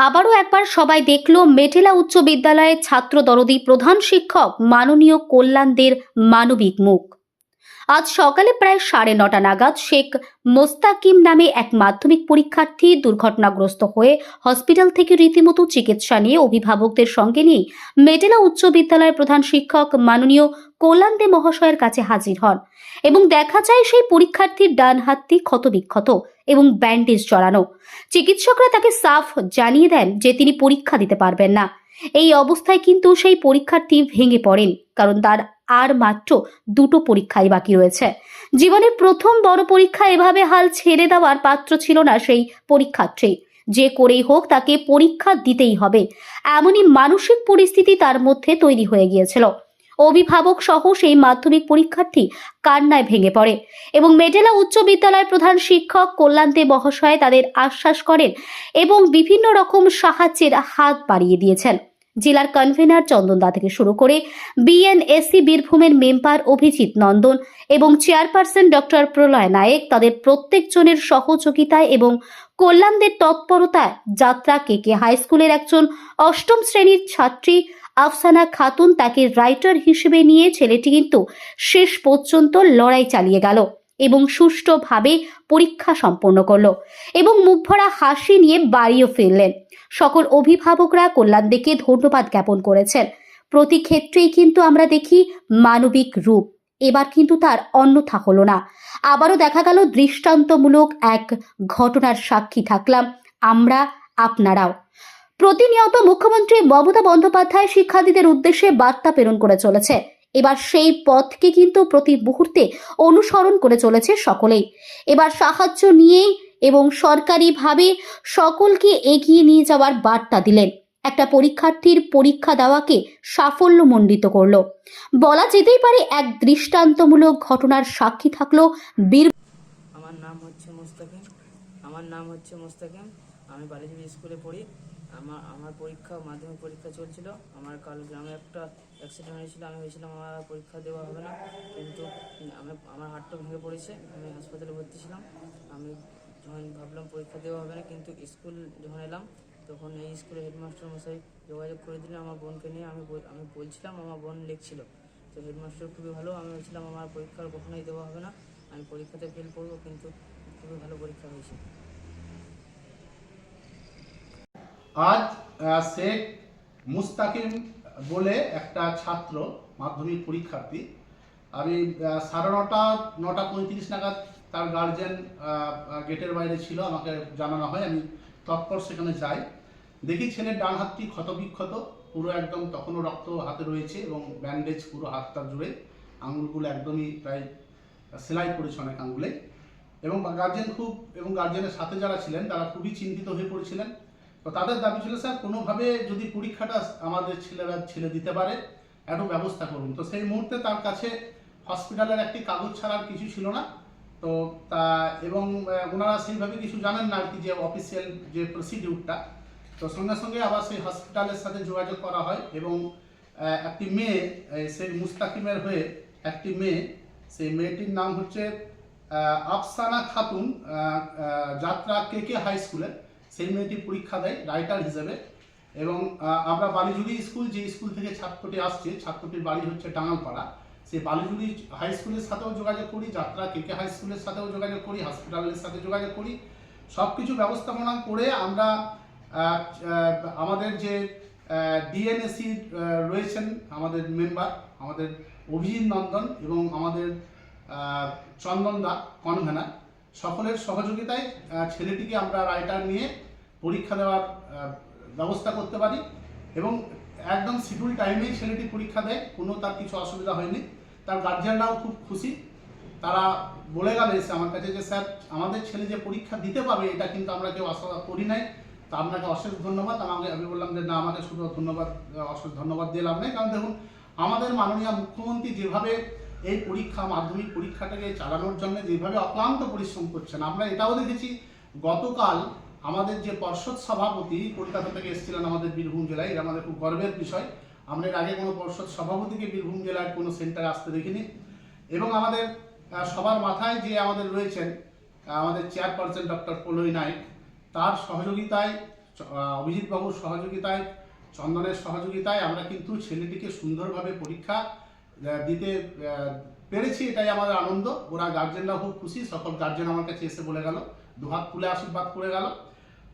আবারও একবার সবাই দেখল মেটেলা উচ্চ বিদ্যালয়ের ছাত্র দরদি প্রধান শিক্ষক মাননীয় কল্যাণদের মানবিক মুখ। আজ সকালে প্রায় সাড়ে নটা নাগাদ শেখ মোস্তাকিম নামে এক মাধ্যমিক পরীক্ষার্থী দুর্ঘটনাগ্রস্ত হয়ে হসপিটাল থেকে রীতিমতো চিকিৎসা নিয়ে অভিভাবকদের সঙ্গে নিয়ে মেটেলা উচ্চ বিদ্যালয়ের প্রধান শিক্ষক মাননীয় কল্যাণদে মহাশয়ের কাছে হাজির হন এবং দেখা যায় সেই পরীক্ষার্থীর ডান হাতটি ক্ষতবিক্ষত এবং ব্যান্ডেজ জড়ানো। চিকিৎসকরা তাকে সাফ জানিয়ে দেন যে তিনি পরীক্ষা দিতে পারবেন না। এই অবস্থায় কিন্তু সেই পরীক্ষার্থী ভেঙে পড়েন, কারণ তার আর মাত্র দুটো পরীক্ষাই বাকি রয়েছে। জীবনের প্রথম বড় পরীক্ষা এভাবে হাল ছেড়ে দেওয়ার পাত্র ছিল না সেই পরীক্ষার্থী। যে করেই হোক তাকে পরীক্ষা দিতেই হবে। এমনই মানসিক পরিস্থিতি তার মধ্যে তৈরি হয়ে গিয়েছিল। অভিভাবক সহ সেই মাধ্যমিক পরীক্ষার্থী কান্নায় ভেঙে পড়ে এবং মেডেলা উচ্চ বিদ্যালয়ের প্রধান শিক্ষক কল্যাণতে মহাশয় তাদের আশ্বাস করেন এবং বিভিন্ন রকম সাহায্যের হাত বাড়িয়ে দিয়েছেন। জেলার কনভেনার চন্দনদা থেকে শুরু করে বিএনএসসি বীরভূমের মেম্বার অভিজিৎ নন্দন এবং চেয়ারপারসন ডক্টর প্রলয় নায়েক তাদের প্রত্যেকজনের সহযোগিতায় এবং কল্যাণদের তৎপরতায় যাত্রা কেকে হাই স্কুলের একজন অষ্টম শ্রেণির ছাত্রী আফসানা খাতুন তাকে রাইটার হিসেবে নিয়ে ছেলেটি কিন্তু শেষ পর্যন্ত লড়াই চালিয়ে গেল এবং সুষ্ঠুভাবে পরীক্ষা সম্পন্ন করল এবং মুখভরা হাসি নিয়ে বাড়িও ফিরলেন। সকল অভিভাবকরা কল্যাণদেকে ধন্যবাদ জ্ঞাপন করেছেন। প্রতি ক্ষেত্রেই কিন্তু আমরা দেখি মানবিক রূপ। এবার কিন্তু তার অন্যথা হলো না। আবারও দেখা গেল দৃষ্টান্তমূলক এক ঘটনার সাক্ষী থাকলাম আমরা, আপনারাও। প্রতিনিয়ত মুখ্যমন্ত্রী মমতা বন্দ্যোপাধ্যায় শিক্ষার্থীদের উদ্দেশ্যে বার্তা প্রেরণ করে চলেছে। এবার সেই পথকে কিন্তু প্রতি মুহূর্তে অনুসরণ করে চলেছে সকলেই। এবার সাহায্য নিয়েই এবং সরকারিভাবে সকলকে এগিয়ে নিয়ে যাওয়ার বার্তা দিলেন। একটা পরীক্ষার্থীর পরীক্ষা দেওয়াকে সাফল্যমণ্ডিত করল। বলা যেতেই পারে, এক দৃষ্টান্তমূলক ঘটনার সাক্ষী থাকল বীর আমার নাম হচ্ছে মোস্তাকিম আমার নাম হচ্ছে মোস্তাকিম আমি বালিজুড়ি স্কুলে পড়ি। আমার আমার পরীক্ষা, মাধ্যমিক পরীক্ষা চলছিল। আমার কাল গ্রামে একটা অ্যাক্সিডেন্ট হয়েছিল। আমি ভেবেছিলাম আমার পরীক্ষা দেওয়া হবে না। কিন্তু আমি, আমার হাতটা ভেঙে পড়েছে। আমি হাসপাতালে ভর্তি ছিলাম। আমি যখন ভাবলাম পরীক্ষা দেওয়া হবে না, কিন্তু স্কুল যখন এলাম, তখন এই স্কুলের হেডমাস্টার মশাই যোগাযোগ করে দিলেন আমার বোনকে নিয়ে। আমি আমি বলছিলাম, আমার বোন লিখছিল। তো হেডমাস্টার খুবই ভালো, আমি ভেবেছিলাম আমার পরীক্ষা আর কখনোই দেওয়া হবে না, আমি পরীক্ষাতে ফেল করব, কিন্তু খুবই ভালো পরীক্ষা হয়েছে। আজ শেখ মুস্তাকিম বলে একটা ছাত্র, মাধ্যমিক পরীক্ষার্থী। আমি সাড়ে নটা নটা পঁয়ত্রিশ নাগাদ তার গার্জেন গেটের বাইরে ছিল, আমাকে জানানো হয়, আমি তৎপর সেখানে যাই। দেখি ছেলের ডান হাতটি ক্ষতবিক্ষত, পুরো একদম তখনও রক্ত হাতে রয়েছে এবং ব্যান্ডেজ পুরো হাতটা জুড়ে, আঙুলগুলো একদমই প্রায় সেলাই পড়েছে অনেক আঙুলে। এবং গার্জেন খুব, এবং গার্জেনের সাথে যারা ছিলেন, তারা খুবই চিন্তিত হয়ে পড়েছিলেন। তো তাদের দাবি ছিল, স্যার, কোনোভাবে যদি পরীক্ষাটা আমাদের ছেলেরা ছেলে দিতে পারে, একটু ব্যবস্থা করুন। তো সেই মুহূর্তে তার কাছে হসপিটালের একটি কাগজ ছাড়া আর কিছু ছিল না। তো, তা, এবং ওনারা সেইভাবে কিছু জানেন না আর কি যে অফিসিয়াল যে প্রসিডিউরটা তো সঙ্গে সঙ্গে আবার সেই হসপিটালের সাথে যোগাযোগ করা হয় এবং একটি মেয়ে সেই মুস্তাকিমের হয়ে একটি মেয়ে, সেই মেয়েটির নাম হচ্ছে আফসানা খাতুন যাত্রা কে কে হাই স্কুলে, সেই মেয়েটি পরীক্ষা দেয় রাইটার হিসেবে। এবং আমরা বালিজুড়ি স্কুল, যে স্কুল থেকে ছাত্রটি আসছে, ছাত্রটির বাড়ি হচ্ছে টাঙ্গালপাড়া সেই বালিজুড়ি হাই স্কুলের সাথেও যোগাযোগ করি, যাত্রা কে কে হাই স্কুলের সাথেও যোগাযোগ করি হসপিটালের সাথে যোগাযোগ করি। সব কিছু ব্যবস্থাপনা করে আমরা আমাদের যে ডিএনএসি রয়েছেন আমাদের মেম্বার আমাদের অভিজিৎ নন্দন এবং আমাদের চন্দন দা, কনভেনার, সকলের সহযোগিতায় ছেলেটিকে আমরা রাইটার নিয়ে পরীক্ষা দেওয়ার ব্যবস্থা করতে পারি এবং একদম শিডিউল টাইমেই ছেলেটি পরীক্ষা দেয়, কোনো তার কিছু অসুবিধা হয়নি। তার গার্জিয়ানরাও খুব খুশি। তারা বলে গেল এসে আমার কাছে যে, স্যার, আমাদের ছেলে যে পরীক্ষা দিতে পারবে, এটা কিন্তু আমরা কেউ আশা করি নাই। তা আপনাকে অশেষ ধন্যবাদ। আমাকে, আমি বললাম যে, না, আমাকে শুধু ধন্যবাদ, অশেষ ধন্যবাদ দিয়ে লাভ নেই। কারণ দেখুন, আমাদের মাননীয় মুখ্যমন্ত্রী যেভাবে এই পরীক্ষা, মাধ্যমিক পরীক্ষাটাকে চালানোর জন্য যেভাবে অক্লান্ত পরিশ্রম করছেন, আমরা এটাও দেখেছি, গতকাল আমাদের যে পর্ষদ সভাপতি কলকাতা থেকে এসেছিলেন আমাদের বীরভূম জেলায় এটা আমাদের খুব গর্বের বিষয়। আমরা এর আগে কোনো পর্ষদ সভাপতিকে বীরভূম জেলার কোনো সেন্টারে আসতে দেখিনি। এবং আমাদের সবার মাথায় যে আমাদের রয়েছেন আমাদের চেয়ারপারসন ডক্টর প্রলয় নাইক তার সহযোগিতায় আহ, অভিজিৎ বাবুর সহযোগিতায় চন্দনের সহযোগিতায় আমরা কিন্তু ছেলেটিকে সুন্দরভাবে পরীক্ষা দিতে পেরেছি এটাই আমাদের আনন্দ। ওরা গার্জেনরা খুব খুশি সকল গার্জেন আমার কাছে এসে বলে গেল দুহাত তুলে আশীর্বাদ করে গেল।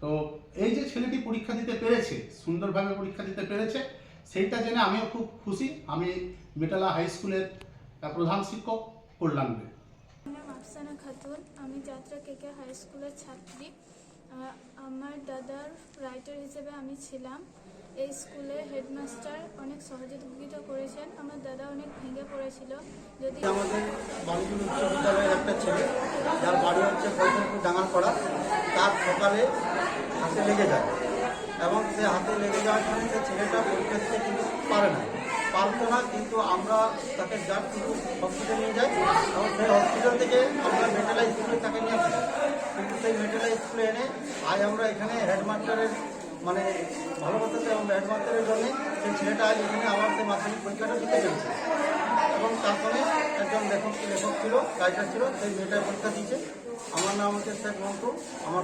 তো এই যে ছেলেটি পরীক্ষা দিতে পেরেছে সুন্দরভাবে পরীক্ষা দিতে পেরেছে সেইটা জেনে আমিও খুব খুশি। আমি মেটালা হাই স্কুলের প্রধান শিক্ষক কল্যাণ দে। আমার নাম আফসানা খাতুন। আমি যাত্রা কেকে হাই স্কুলের ছাত্রী। আমার দাদার রাইটার হিসেবে আমি ছিলাম। এই স্কুলে হেডমাস্টার অনেক সহযোগিতা করেছেন। আমার দাদা অনেক ভেঙে পড়েছিল। যদি আমাদের বালিগুল উচ্চ বিদ্যালয়ের একটা ছেলে যার বাড়ি হচ্ছে কৈতনপুর ডাঙারপাড়া। তার সকালে হাতে লেগে যায়। এবং সে হাতে লেগে যাওয়ার জন্য সে ছেলেটা পরীক্ষা কিন্তু পারে না। পারতো না, কিন্তু আমরা তাকে যার কিন্তু হসপিটালে নিয়ে যাই এবং সেই হসপিটাল থেকে আমরা মেটালা স্কুলে তাকে নিয়ে আসি। কিন্তু সেই মেটালা স্কুলে এনে আজ আমরা এখানে হেডমাস্টারের মানে ভালোবাসাতে এবং হেডমাস্টারের জন্য সেই ছেলেটা আজ এখানে আমার সেই মাধ্যমিক পরীক্ষাটা দিতে পেরেছে এবং তার সঙ্গে একজন লেখক লেখক ছিল রাইটার ছিল, সেই মেয়েটার পরীক্ষা দিয়েছে। আমার নাম হচ্ছে শেখ মন্টু আমার